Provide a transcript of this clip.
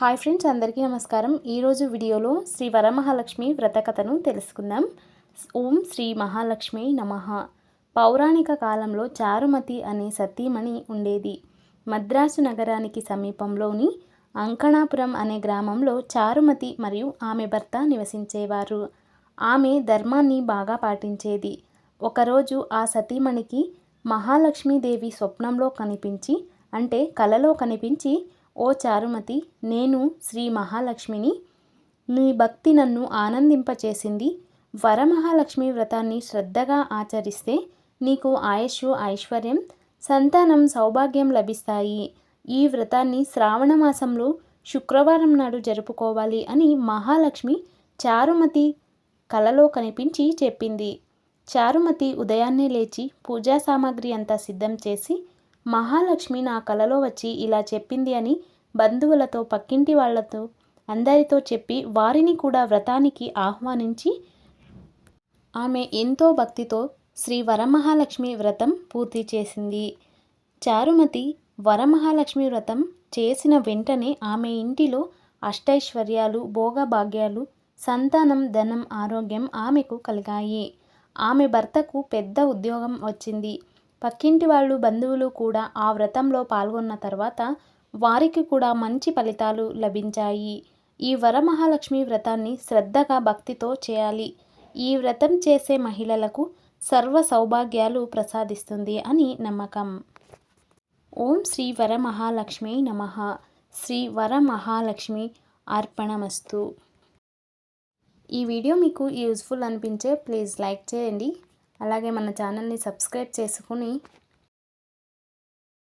Hi friends అందరికీ నమస్కారం. ఈరోజు వీడియోలో శ్రీ వరమహాలక్ష్మి వ్రతకథను తెలుసుకుందాం. ఓం శ్రీ మహాలక్ష్మి నమః. పౌరాణిక కాలంలో చారుమతి అనే సతీమణి ఉండేది. మద్రాసు నగరానికి సమీపంలోని అంకణాపురం అనే గ్రామంలో చారుమతి మరియు ఆమె భర్త నివసించేవారు. ఆమె ధర్మాన్ని బాగా పాటించేది. ఒకరోజు ఆ సతీమణికి మహాలక్ష్మీదేవి స్వప్నంలో కనిపించి అంటే కలలో కనిపించి ఓ చారుమతి నేను శ్రీ మహాలక్ష్మిని. నీ భక్తి నన్ను ఆనందింపచేసింది. వరమహాలక్ష్మి వ్రతాన్ని శ్రద్ధగా ఆచరిస్తే నీకు ఆయుష్ ఐశ్వర్యం సంతానం సౌభాగ్యం లభిస్తాయి. ఈ వ్రతాన్ని శ్రావణ మాసంలో శుక్రవారం నాడు జరుపుకోవాలి అని మహాలక్ష్మి చారుమతి కలలో కనిపించి చెప్పింది. చారుమతి ఉదయాన్నే లేచి పూజా సామాగ్రి అంతా సిద్ధం చేసి మహాలక్ష్మి నా కలలో వచ్చి ఇలా చెప్పింది అని బంధువులతో పక్కింటి వాళ్ళతో అందరితో చెప్పి వారిని కూడా వ్రతానికి ఆహ్వానించి ఆమె ఎంతో భక్తితో శ్రీ వరమహాలక్ష్మి వ్రతం పూర్తి చేసింది. చారుమతి వరమహాలక్ష్మి వ్రతం చేసిన వెంటనే ఆమె ఇంటిలో అష్టైశ్వర్యాలు భోగభాగ్యాలు సంతానం ధనం ఆరోగ్యం ఆమెకు కలిగాయి. ఆమె భర్తకు పెద్ద ఉద్యోగం వచ్చింది. పక్కింటి వాళ్ళు బంధువులు కూడా ఆ వ్రతంలో పాల్గొన్న తర్వాత వారికి కూడా మంచి ఫలితాలు లభించాయి. ఈ వరమహాలక్ష్మి వ్రతాన్ని శ్రద్ధగా భక్తితో చేయాలి. ఈ వ్రతం చేసే మహిళలకు సర్వ సౌభాగ్యాలు ప్రసాదిస్తుంది అని నమ్మకం. ఓం శ్రీ వరమహాలక్ష్మి నమ. శ్రీ వరమహాలక్ష్మి అర్పణమస్తు. ఈ వీడియో మీకు యూజ్ఫుల్ అనిపించే ప్లీజ్ లైక్ చేయండి. అలాగే మన ఛానల్ని సబ్స్క్రైబ్ చేసుకుని